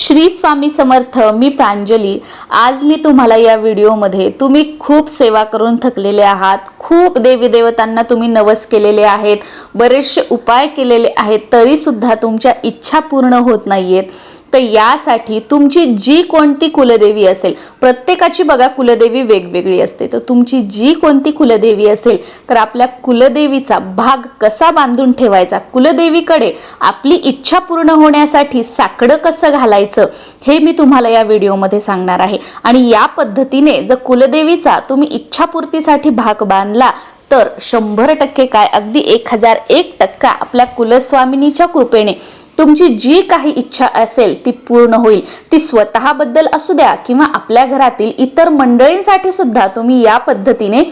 श्री स्वामी समर्थ मी प्रांजली. आज मी तुम्हाला या व्हिडिओमध्ये तुम्ही खूप सेवा करून थकलेले आहात. खूप देवीदेवतांना तुम्ही नवस केलेले आहेत. बरेचसे उपाय केलेले आहेत तरीसुद्धा तुमच्या इच्छा पूर्ण होत नाही आहेत तर यासाठी तुमची जी कोणती कुलदेवी असेल प्रत्येकाची बघा कुलदेवी वेगवेगळी असते. तर तुमची जी कोणती कुलदेवी असेल तर आपल्या कुलदेवीचा भाग कसा बांधून ठेवायचा कुलदेवीकडे आपली इच्छा पूर्ण होण्यासाठी साकडं कसं घालायचं हे मी तुम्हाला या व्हिडिओमध्ये सांगणार आहे. आणि या पद्धतीने जर कुलदेवीचा तुम्ही इच्छापूर्तीसाठी भाग बांधला तर शंभर टक्के काय? अगदी एक हजार एक टक्का आपल्या कुलस्वामिनीच्या कृपेने तुमची जी काही इच्छा असेल ती पूर्ण होईल. ती स्वतःबद्दल असू द्या किंवा आपल्या घरातील इतर मंडळींसाठी सुद्धा तुम्ही या पद्धतीने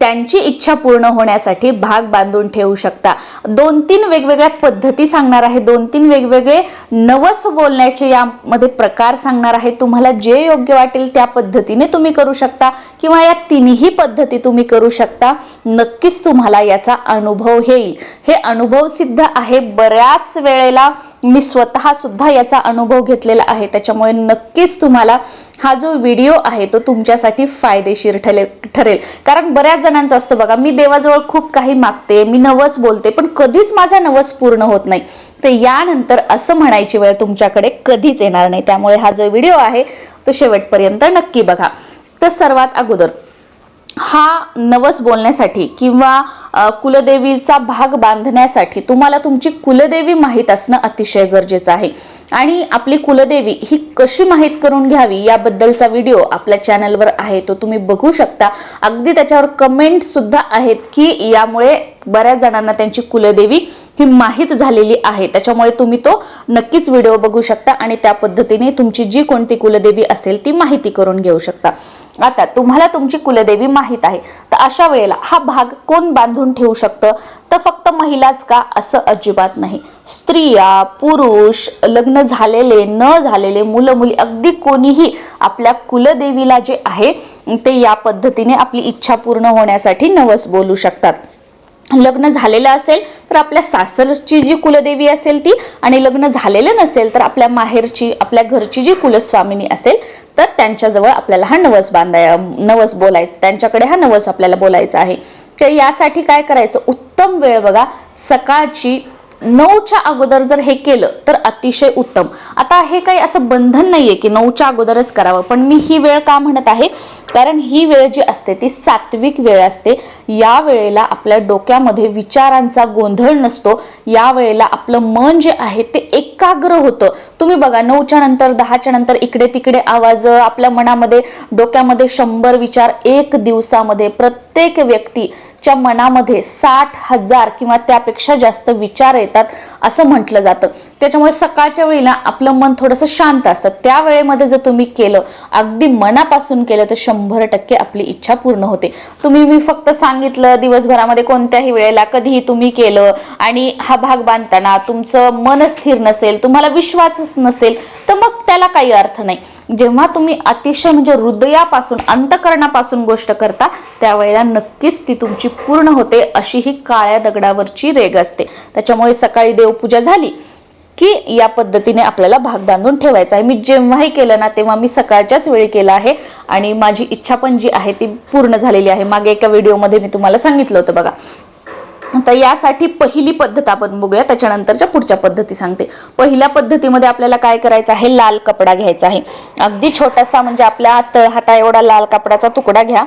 त्यांची इच्छा पूर्ण होण्यासाठी भाग बांधून ठेवू शकता. दोन तीन वेगवेगळ्या पद्धती सांगणार आहे. दोन तीन वेगवेगळे नवस बोलण्याचे यामध्ये प्रकार सांगणार आहे. तुम्हाला जे योग्य वाटेल त्या पद्धतीने तुम्ही करू शकता किंवा या तिन्ही पद्धती तुम्ही करू शकता. नक्कीच तुम्हाला याचा अनुभव येईल. हे अनुभव सिद्ध आहे. बऱ्याच वेळेला मी स्वतः सुद्धा याचा अनुभव घेतलेला आहे. त्याच्यामुळे नक्कीच तुम्हाला हा जो व्हिडिओ आहे तो तुमच्यासाठी फायदेशीर ठरेल ठरेल. कारण बऱ्याच जणांचा असतो बघा मी देवाजवळ खूप काही मागते मी नवस बोलते पण कधीच माझा नवस पूर्ण होत नाही. तर यानंतर असं म्हणायची वेळ तुमच्याकडे कधीच येणार नाही. त्यामुळे हा जो व्हिडिओ आहे तो शेवटपर्यंत नक्की बघा. तर सर्वात अगोदर हा नवस बोलण्यासाठी किंवा कुलदेवीचा भाग बांधण्यासाठी तुम्हाला तुमची कुलदेवी माहीत असणं अतिशय गरजेचं आहे. आणि आपली कुलदेवी ही कशी माहीत करून घ्यावी याबद्दलचा व्हिडिओ आपल्या चॅनलवर आहे तो तुम्ही बघू शकता. अगदी त्याच्यावर कमेंटसुद्धा आहेत की यामुळे बऱ्याच जणांना त्यांची कुलदेवी ही माहीत झालेली आहे. त्याच्यामुळे तुम्ही तो नक्कीच व्हिडिओ बघू शकता आणि त्या पद्धतीने तुमची जी कोणती कुलदेवी असेल ती माहिती करून घेऊ शकता. आता तुम्हाला तुमची कुलदेवी माहीत आहे. तर अशा वेळेला हा भाग कोण बांधून ठेवू शकतं? तर फक्त महिलाच का? असं अजिबात नाही. स्त्रिया पुरुष लग्न झालेले न झालेले मुलं मुली अगदी कोणीही आपल्या कुलदेवीला जे आहे ते या पद्धतीने आपली इच्छा पूर्ण होण्यासाठी नवस बोलू शकतात. लग्न झालेलं असेल तर आपल्या सासरची जी कुलदेवी असेल ती आणि लग्न झालेलं नसेल तर आपल्या माहेरची आपल्या घरची जी कुलस्वामिनी असेल तर त्यांच्याजवळ आपल्याला हा नवस बांधाय नवस बोलायचा त्यांच्याकडे हा नवस आपल्याला बोलायचा आहे. तर यासाठी काय करायचं? उत्तम वेळ बघा. सकाळची नऊच्या अगोदर जर हे केलं तर अतिशय उत्तम. आता हे काही असं बंधन नाहीये की नऊच्या अगोदरच करावं पण मी ही वेळ का म्हणत आहे? कारण ही वेळ जी असते ती सात्विक वेळ असते. या वेळेला आपल्या डोक्यामध्ये विचारांचा गोंधळ नसतो. या वेळेला आपलं मन जे आहे ते एकाग्र होतं. तुम्ही बघा नऊच्या नंतर दहाच्या नंतर इकडे तिकडे आवाज आपल्या मनामध्ये डोक्यामध्ये शंभर विचार एक दिवसामध्ये प्रत्येक व्यक्ती च्या मनामध्ये साठ हजार किंवा त्यापेक्षा जास्त विचार येतात असं म्हटलं जातं. त्याच्यामुळे सकाळच्या वेळेला आपलं मन थोडंसं शांत असतं. त्या वेळेमध्ये जर तुम्ही केलं अगदी मनापासून केलं तर शंभर टक्के आपली इच्छा पूर्ण होते. तुम्ही मी फक्त सांगितलं दिवसभरामध्ये कोणत्याही वेळेला कधीही तुम्ही केलं आणि हा भाग बांधताना तुमचं मन स्थिर नसेल तुम्हाला विश्वासच नसेल तर मग त्याला काही अर्थ नाही. जेव्हा तुम्ही अतिशय म्हणजे हृदयापासून अंतकरणापासून गोष्ट करता त्यावेळेला नक्कीच ती तुमची पूर्ण होते अशी ही काळ्या दगडावरची रेग असते. त्याच्यामुळे सकाळी देवपूजा झाली की या पद्धतीने आपल्याला भाग बांधून ठेवायचा आहे. मी जेव्हाही केलं ना तेव्हा मी सकाळच्याच वेळी केलं आहे आणि माझी इच्छा पण जी आहे ती पूर्ण झालेली आहे. मागे एका व्हिडिओमध्ये मी तुम्हाला सांगितलं होतं बघा. तर यासाठी पहिली पद्धत आपण बघूया त्याच्यानंतरच्या पुढच्या पद्धती सांगते. पहिल्या पद्धतीमध्ये आपल्याला काय करायचं आहे? लाल कपडा घ्यायचा आहे. अगदी छोटासा म्हणजे आपल्या तळहाता एवढा लाल कपड्याचा तुकडा घ्या.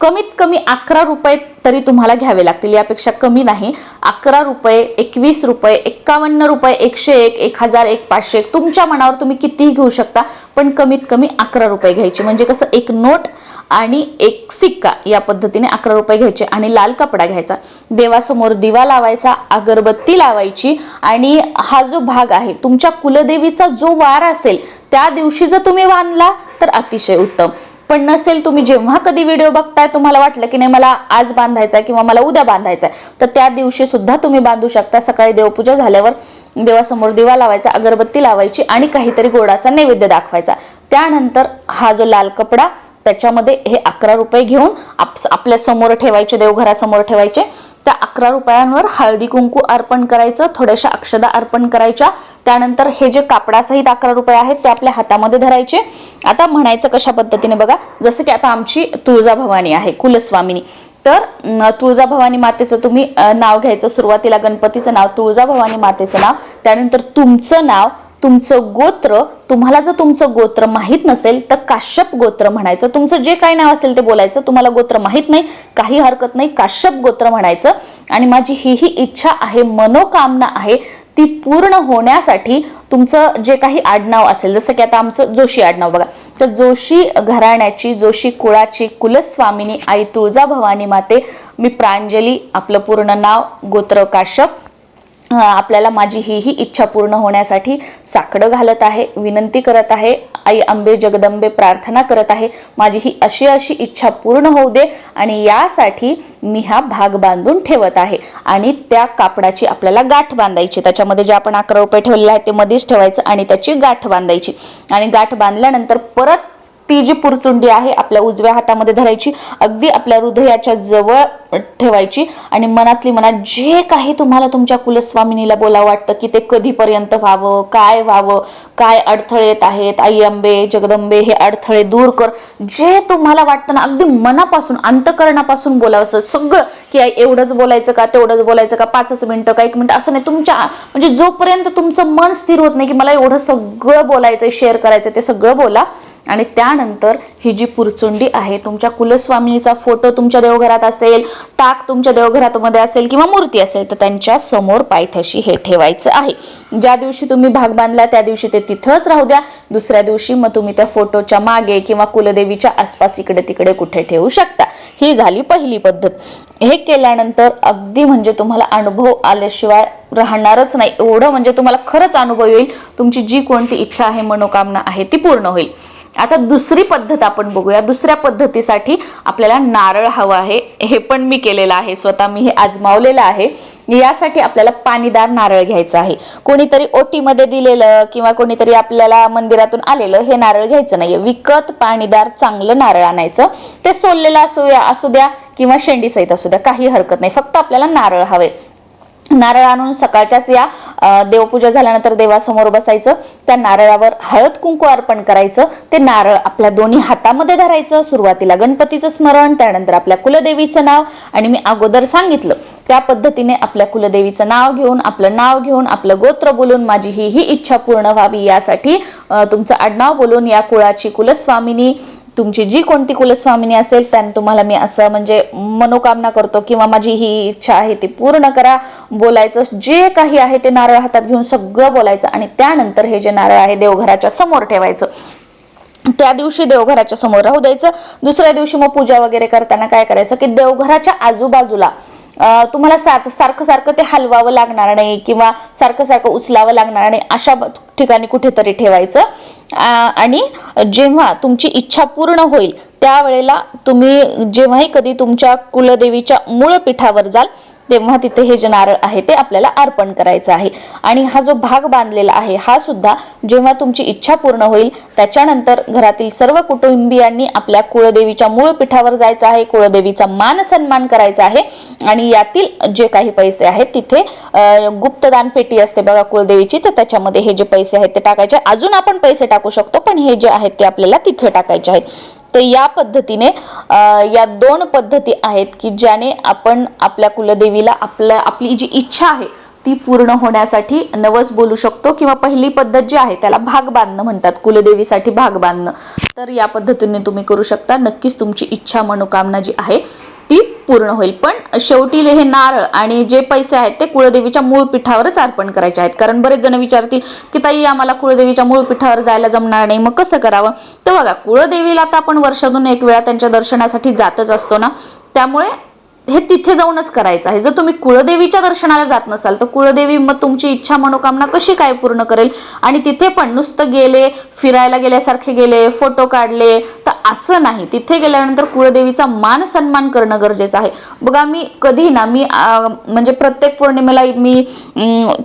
कमीत कमी अकरा रुपये तरी तुम्हाला घ्यावे लागतील. यापेक्षा कमी नाही. अकरा रुपये एकवीस रुपये एक्कावन्न रुपये एकशे एक एक हजार एक पाचशे एक. तुमच्या मनावर तुम्ही कितीही घेऊ शकता पण कमीत कमी अकरा रुपये घ्यायचे. म्हणजे कसं एक नोट आणि एक सिक्का या पद्धतीने अकरा रुपये घ्यायचे आणि लाल कपडा घ्यायचा. देवासमोर दिवा लावायचा अगरबत्ती लावायची आणि हा जो भाग आहे तुमच्या कुलदेवीचा जो वार असेल त्या दिवशी जर तुम्ही बांधला तर अतिशय उत्तम. पण नसेल तुम्ही जेव्हा कधी व्हिडिओ बघताय तुम्हाला वाटलं की नाही मला आज बांधायचा आहे किंवा मला उद्या बांधायचा आहे तर त्या दिवशी सुद्धा तुम्ही बांधू शकता. सकाळी देवपूजा झाल्यावर देवासमोर दिवा लावायचा अगरबत्ती लावायची आणि काहीतरी गोडाचा नैवेद्य दाखवायचा. त्यानंतर हा जो लाल कपडा त्याच्यामध्ये हे अकरा रुपये घेऊन आप आपल्यासमोर ठेवायचे देवघरासमोर ठेवायचे. त्या अकरा रुपयांवर हळदी कुंकू अर्पण करायचं थोड्याशा अक्षदा अर्पण करायच्या. त्यानंतर हे जे कापडासहित अकरा रुपये आहेत ते आपल्या हातामध्ये धरायचे. आता म्हणायचं कशा पद्धतीने बघा जसं की आता आमची तुळजाभवानी आहे कुलस्वामिनी. तर तुळजाभवानी मातेचं तुम्ही नाव घ्यायचं सुरुवातीला गणपतीचं नाव तुळजाभवानी मातेचं नाव त्यानंतर तुमचं नाव तुमचं गोत्र तुम्हाला जर तुमचं गोत्र माहीत नसेल तर काश्यप गोत्र म्हणायचं. तुमचं जे काही नाव असेल ते बोलायचं. तुम्हाला गोत्र माहीत नाही काही हरकत नाही काश्यप गोत्र म्हणायचं. आणि माझी ही ही इच्छा आहे मनोकामना आहे ती पूर्ण होण्यासाठी तुमचं जे काही आडनाव असेल जसं की आता आमचं जोशी आडनाव बघा. तर जोशी घराण्याची जोशी कुळाची कुलस्वामिनी आई तुळजाभवानी माते मी प्रांजली आपलं पूर्ण नाव गोत्र काश्यप आपल्याला माझी ही ही इच्छा पूर्ण होण्यासाठी साकडं घालत आहे विनंती करत आहे आई आंबे जगदंबे प्रार्थना करत आहे माझी ही अशी अशी इच्छा पूर्ण होऊ दे आणि यासाठी मी हा भाग बांधून ठेवत आहे आणि त्या कापडाची आपल्याला गाठ बांधायची. त्याच्यामध्ये जे आपण अकरा रुपये ठेवलेले आहे ते मध्येच ठेवायचं आणि त्याची गाठ बांधायची. आणि गाठ बांधल्यानंतर परत ती जी पुरचुंडी आहे आपल्या उजव्या हातामध्ये धरायची अगदी आपल्या हृदयाच्या जवळ ठेवायची आणि मनातली मनात जे काही तुम्हाला तुमच्या कुलस्वामिनीला बोलावं वाटतं की ते कधीपर्यंत व्हावं काय व्हावं काय अडथळे येत आहेत आई अंबे जगदंबे हे अडथळे दूर कर. जे तुम्हाला वाटतं ना अगदी मनापासून अंतकरणापासून बोलावं सगळं की एवढंच बोलायचं का तेवढंच बोलायचं का पाचच मिनिटं का एक मिनटं असं नाही. तुमच्या म्हणजे जोपर्यंत तुमचं मन स्थिर होत नाही की मला एवढं सगळं बोलायचं शेअर करायचं ते सगळं बोला. आणि त्यानंतर ही जी पुरचुंडी आहे तुमच्या कुलस्वामिनीचा फोटो तुमच्या देवघरात असेल टाक तुमच्या देवघरामध्ये असेल किंवा मूर्ती असेल तर त्यांच्यासमोर पायथ्याशी हे ठेवायचं आहे. ज्या दिवशी तुम्ही भाग बांधला त्या दिवशी ते तिथंच राहू द्या. दुसऱ्या दिवशी मग तुम्ही त्या फोटोच्या मागे किंवा कुलदेवीच्या आसपास इकडे तिकडे कुठे ठेवू शकता. ही झाली पहिली पद्धत. हे केल्यानंतर अगदी म्हणजे तुम्हाला अनुभव आल्याशिवाय राहणारच नाही. एवढं म्हणजे तुम्हाला खरंच अनुभव येईल. तुमची जी कोणती इच्छा आहे मनोकामना आहे ती पूर्ण होईल. आता दुसरी पद्धत आपण बघूया. दुसऱ्या पद्धतीसाठी आपल्याला नारळ हवं आहे. हे पण मी केलेलं आहे. स्वतः मी हे आजमावलेलं आहे. यासाठी आपल्याला पाणीदार नारळ घ्यायचं आहे. कोणीतरी ओटीमध्ये दिलेलं किंवा कोणीतरी आपल्याला मंदिरातून आलेलं हे नारळ घ्यायचं नाहीये. विकत पाणीदार चांगलं नारळ आणायचं. ते सोललेलं असू असू द्या किंवा शेंडीसहित असू द्या काही हरकत नाही. फक्त आपल्याला नारळ हवे. नारळ आणून सकाळच्याच या देवपूजा झाल्यानंतर देवासमोर बसायचं. त्या नारळावर हळद कुंकू अर्पण करायचं. ते नारळ आपल्या दोन्ही हातामध्ये धरायचं. सुरुवातीला गणपतीचं स्मरण त्यानंतर आपल्या कुलदेवीचं नाव. आणि मी अगोदर सांगितलं त्या पद्धतीने आपल्या कुलदेवीचं नाव घेऊन आपलं नाव घेऊन आपलं गोत्र बोलून माझी ही ही इच्छा पूर्ण व्हावी यासाठी तुमचं आडनाव बोलून या कुळाची कुलस्वामिनी तुमची जी कोणती कुलस्वामिनी असेल त्याने तुम्हाला मी असं म्हणजे मनोकामना करतो किंवा माझी ही इच्छा आहे ती पूर्ण करा. बोलायचं जे काही आहे ते नारळ हातात घेऊन सगळं बोलायचं आणि त्यानंतर हे जे नारळ आहे देवघराच्या समोर ठेवायचं. त्या दिवशी देवघराच्या समोर राहू द्यायचं. दुसऱ्या दिवशी मग पूजा वगैरे करताना काय करायचं की देवघराच्या आजूबाजूला तुम्हाला सात सारखं सारखं ते हलवावं लागणार नाही किंवा सारखं सारखं उचलावं लागणार नाही अशा ठिकाणी कुठेतरी ठेवायचं. आणि जेव्हा तुमची इच्छा पूर्ण होईल त्यावेळेला तुम्ही जेव्हाही कधी तुमच्या कुलदेवीच्या मूळ पीठावर जाल तेव्हा तिथे हे जे नारळ आहे ते आपल्याला अर्पण करायचं आहे. आणि हा जो भाग बांधलेला आहे हा सुद्धा जेव्हा तुमची इच्छा पूर्ण होईल त्याच्यानंतर घरातील सर्व कुटुंबियांनी आपल्या कुळदेवीच्या मूळ पीठावर जायचं आहे कुळदेवीचा मान सन्मान करायचा आहे आणि यातील जे काही पैसे आहेत तिथे गुप्तदान पेटी असते बघा कुळदेवीची तर त्याच्यामध्ये हे जे पैसे आहेत ते टाकायचे. अजून आपण पैसे टाकू शकतो पण हे जे आहेत ते आपल्याला तिथे टाकायचे आहेत. तर या पद्धतीने या दोन पद्धती आहेत की ज्याने आपण आपल्या कुलदेवीला आपल्या आपली जी इच्छा आहे ती पूर्ण होण्यासाठी नवस बोलू शकतो किंवा पहिली पद्धत जी आहे त्याला भाग बांधणं म्हणतात कुलदेवीसाठी भाग बांधणं. तर या पद्धतीने तुम्ही करू शकता. नक्कीच तुमची इच्छा मनोकामना जी आहे ती पूर्ण होईल. पण शेवटी हे नारळ आणि जे पैसे आहेत ते कुळदेवीच्या मूळ पीठावरच अर्पण करायचे आहेत. कारण बरेच जण विचारतील की ताई आम्हाला कुळदेवीच्या मूळ पीठावर जायला जमणार नाही. मग कसं करावं? तर बघा कुळदेवीला तर आपण वर्षातून एक वेळा त्यांच्या दर्शनासाठी जातच असतो ना? त्यामुळे हे तिथे जाऊनच करायचं आहे. जर तुम्ही कुळदेवीच्या दर्शनाला जात नसाल तर कुळदेवी मग तुमची इच्छा मनोकामना कशी काय पूर्ण करेल? आणि तिथे पण नुसतं गेले फिरायला गेल्यासारखे गेले फोटो काढले तर असं नाही. तिथे गेल्यानंतर कुळदेवीचा मान सन्मान करणं गरजेचं आहे. बघा मी कधी ना मी म्हणजे प्रत्येक पौर्णिमेला मी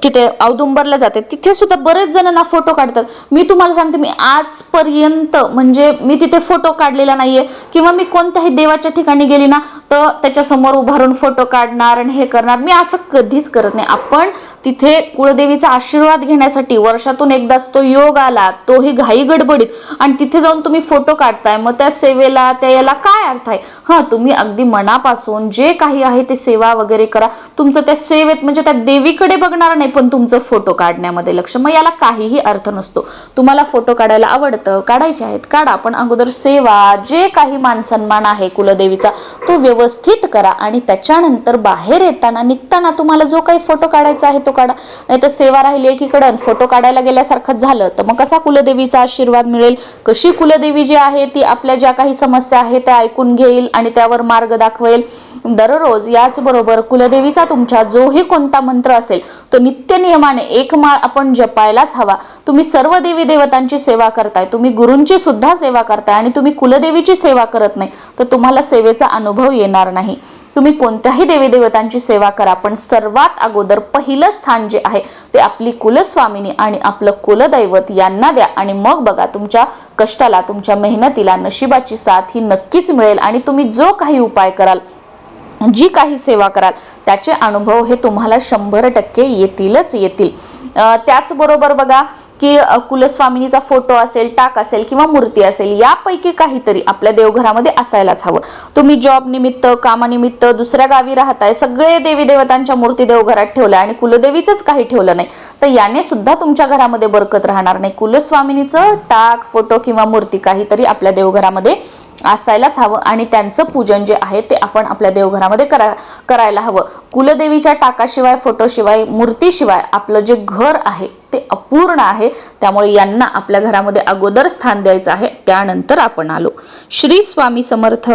तिथे औदुंबरला जाते. तिथे सुद्धा बरेच जण ना फोटो काढतात. मी तुम्हाला सांगते मी आजपर्यंत म्हणजे मी तिथे फोटो काढलेला नाहीये. किंवा मी कोणत्याही देवाच्या ठिकाणी गेली ना तर त्याच्यासमोर उभारून फोटो काढणार आणि हे करणार. मी असं कधीच करत नाही. आपण तिथे कुळदेवीचा आशीर्वाद घेण्यासाठी वर्षातून एकदाच तो योग आला तोही घाई गडबडीत आणि तिथे जाऊन तुम्ही फोटो काढताय. मग त्या सेवेला त्या याला काय अर्थ आहे? हां तुम्ही अगदी मनापासून जे काही आहे ते सेवा वगैरे करा. तुमचं त्या सेवेत म्हणजे त्या देवीकडे बघणार नाही पण तुमचं फोटो काढण्यामध्ये लक्ष. मग याला काहीही अर्थ नसतो. तुम्हाला फोटो काढायला आवडतं काढायचे आहेत. काढा पण अगोदर सेवा जे काही मानसन्मान आहे कुलदेवीचा तो व्यवस्थित करा. आणि त्याच्यानंतर बाहेर येताना निघताना तुम्हाला जो काही फोटो काढायचा आहे तो काढा. नाही तर सेवा राहिली एकीकडं फोटो काढायला गेल्यासारखंच झालं. तर मग कसा कुलदेवीचा आशीर्वाद मिळेल? कशी कुलदेवी जी आहे ती आपल्या ज्या काही समस्या आहेत त्या ऐकून घेईल आणि त्यावर मार्ग दाखवेल? दररोज याचबरोबर कुलदेवीचा तुमच्या जोही कोणता मंत्र असेल तो नित्य नियमाने एक माळ आपण जपायलाच हवा. तुम्ही सर्व देवी देवतांची सेवा करताय. तुम्ही गुरूंची सुद्धा सेवा करताय आणि तुम्ही कुलदेवीची सेवा करत नाही तर तुम्हाला सेवेचा अनुभव येणार नाही. तुम्ही कोणत्याही देवी देवतांची सेवा करा पण सर्वात अगोदर पहिलं स्थान जे आहे ते आपली कुलस्वामिनी आणि आपलं कुलदैवत यांना द्या आणि मग बघा तुमच्या कष्टाला तुमच्या मेहनतीला नशिबाची साथ ही नक्कीच मिळेल आणि तुम्ही जो काही उपाय कराल जी काही सेवा कराल त्याचे अनुभव हे तुम्हाला शंभर टक्के येतीलच येतील. त्याचबरोबर बघा की कुलस्वामिनीचा फोटो असेल टाक असेल किंवा मूर्ती असेल यापैकी काहीतरी आपल्या देवघरामध्ये असायलाच हवं. तुम्ही जॉब निमित्त कामानिमित्त दुसऱ्या गावी राहताय सगळे देवी देवतांच्या मूर्ती देवघरात ठेवल्या आणि कुलदेवीचंच काही ठेवलं नाही तर याने सुद्धा तुमच्या घरामध्ये बरकत राहणार नाही. कुलस्वामिनीचं टाक फोटो किंवा मूर्ती काहीतरी आपल्या देवघरामध्ये असायलाच हवं आणि त्यांचं पूजन जे आहे ते आपण आपल्या देवघरामध्ये करा करायला हवं. कुलदेवीच्या टाकाशिवाय फोटोशिवाय मूर्तीशिवाय आपलं जे घर आहे ते अपूर्ण आहे. त्यामुळे यांना आपल्या घरामध्ये अगोदर स्थान द्यायचं आहे. त्यानंतर आपण आलो. श्री स्वामी समर्थ.